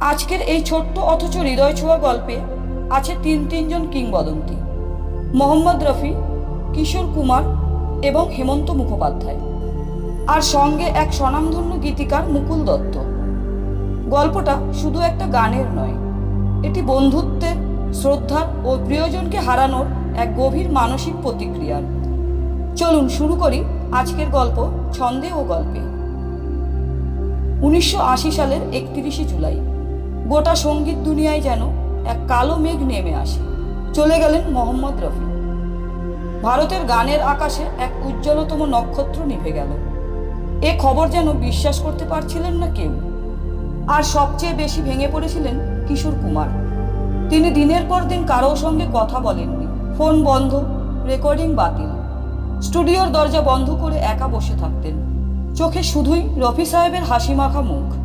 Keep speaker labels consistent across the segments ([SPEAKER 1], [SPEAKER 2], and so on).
[SPEAKER 1] আজকের এই ছোট্ট অথচ হৃদয় ছোঁয়া গল্পে আছে তিন তিনজন কিংবদন্তি, মোহাম্মদ রফি, কিশোর কুমার এবং হেমন্ত মুখোপাধ্যায়। আর সঙ্গে এক স্বনামধন্য গীতিকার মুকুল দত্ত। গল্পটা শুধু একটা গানের নয়, এটি বন্ধুত্বের শ্রদ্ধার ও প্রিয়জনকে হারানোর এক গভীর মানসিক প্রতিক্রিয়ার। চলুন শুরু করি আজকের গল্প ছন্দে ও গল্পে। উনিশশো আশি সালের একত্রিশে জুলাই। গোটা সংগীত দুনিয়ায় যেন এক কালো মেঘ নেমে আসে। চলে গেলেন মোহাম্মদ রফি ভারতের গানের আকাশে এক উজ্জ্বলতম নক্ষত্র নিভে গেল। এ খবর যেন বিশ্বাস করতে পারছিলেন না কেউ। আর সবচেয়ে বেশি ভেঙে পড়েছিলেন কিশোর কুমার। তিনি দিনের পর দিন কারোর সঙ্গে কথা বলেননি। ফোন বন্ধ, রেকর্ডিং বাতিল। স্টুডিওর দরজা বন্ধ করে একা বসে থাকতেন। চোখে শুধুই রফি সাহেবের হাসি মাখা মুখ।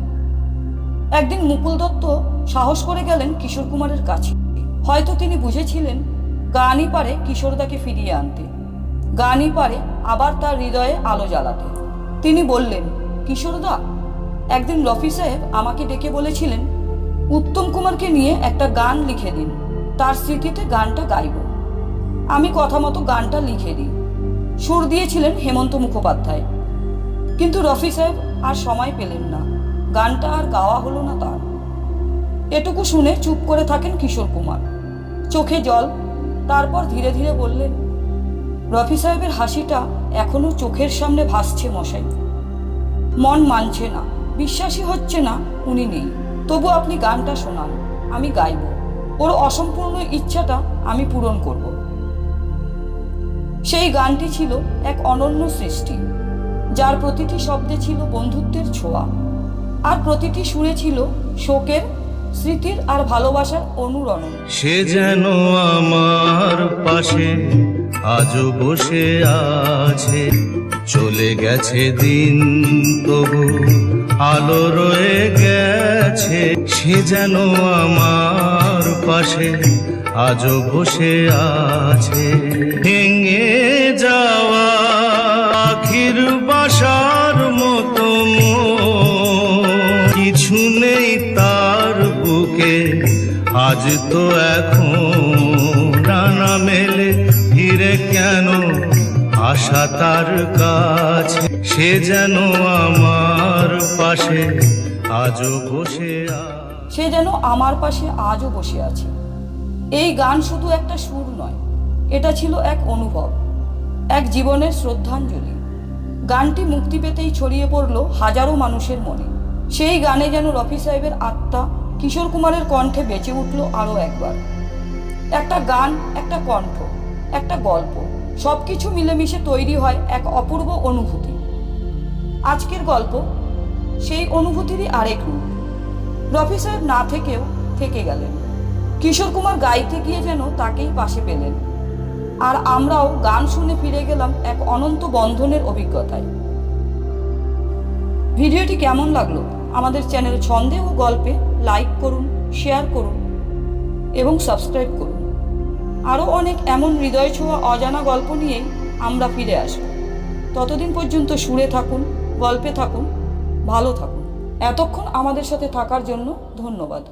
[SPEAKER 1] একদিন মুকুল দত্ত সাহস করে গেলেন কিশোর কুমারের কাছে। হয়তো তিনি বুঝেছিলেন গানই পারে কিশোরদাকে ফিরিয়ে আনতে। গানই পারে আবার তার হৃদয়ে আলো জ্বালাতে। তিনি বললেন কিশোরদা একদিন রফি সাহেব আমাকে ডেকে বলেছিলেন, উত্তম কুমারকে নিয়ে একটা গান লিখে দিন, তার স্মৃতিতে গানটা গাইব। আমি কথা মতো গানটা লিখে দিই। সুর দিয়েছিলেন হেমন্ত মুখোপাধ্যায়। কিন্তু রফি সাহেব আর সময় পেলেন না। গানটা আর গাওয়া হলো না তার। এটুকু শুনে চুপ করে থাকেন কিশোর কুমার। চোখে জল, তারপর ধীরে ধীরে বললেন, রফি সাহেবের হাসিটা এখনও চোখের সামনে ভাসছে মশাই। মন মানছে না, বিশ্বাসই হচ্ছে না উনি নেই। তবু আপনি গানটা শোনান, আমি গাইব। ওর অসম্পূর্ণ ইচ্ছাটা আমি পূরণ করব। সেই গানটি ছিল এক অনন্য সৃষ্টি, যার প্রতিটি শব্দে ছিল বন্ধুত্বের ছোঁয়া। আর প্রতিটি সুরে ছিল শোকের, স্মৃতির আর ভালোবাসার অনুরণন।
[SPEAKER 2] সে যেন আমার পাশে আজও বসে আছে। চলে গেছে দিন তবু, আলো রয়ে গেছে। সে যেন আমার পাশে আজও বসে আছে। ভেঙে কিছু নেই তার বুকে। আজ তো এখন ডানা মেলে, ফিরে কেন আশা তার কাছে? সে যেন আমার পাশে আজও বসে
[SPEAKER 1] সে যেন আমার পাশে আজও বসে আছে। এই গান শুধু একটা সুর নয়, এটা ছিল এক অনুভব, এক জীবনের শ্রদ্ধাঞ্জলি। গানটি মুক্তি পেতেই ছড়িয়ে পড়ল হাজারো মানুষের মনে। সেই গানে যেন রফি সাহেবের আত্মা কিশোর কুমারের কণ্ঠে বেঁচে উঠল আরও একবার। একটা গান, একটা কণ্ঠ, একটা গল্প সব কিছু মিলেমিশে তৈরি হয় এক অপূর্ব অনুভূতি। আজকের গল্প, সেই অনুভূতিরই আরেক রূপ। রফি সাহেব না থেকেও থেকে গেলেন। কিশোর কুমার গাইতে গিয়ে যেন তাকেই পাশে পেলেন। আর আমরাও গান শুনে ফিরে গেলাম এক অনন্ত বন্ধনের অভিজ্ঞতায়। ভিডিওটি কেমন লাগল? আমাদের চ্যানেল ছন্দে ও গল্পে লাইক করুন, শেয়ার করুন এবং সাবস্ক্রাইব করুন। আরও অনেক এমন হৃদয় ছোঁয়া অজানা গল্প নিয়ে আমরা ফিরে আসব। ততদিন পর্যন্ত সুরে থাকুন, গল্পে থাকুন, ভালো থাকুন। এতক্ষণ আমাদের সাথে থাকার জন্য ধন্যবাদ।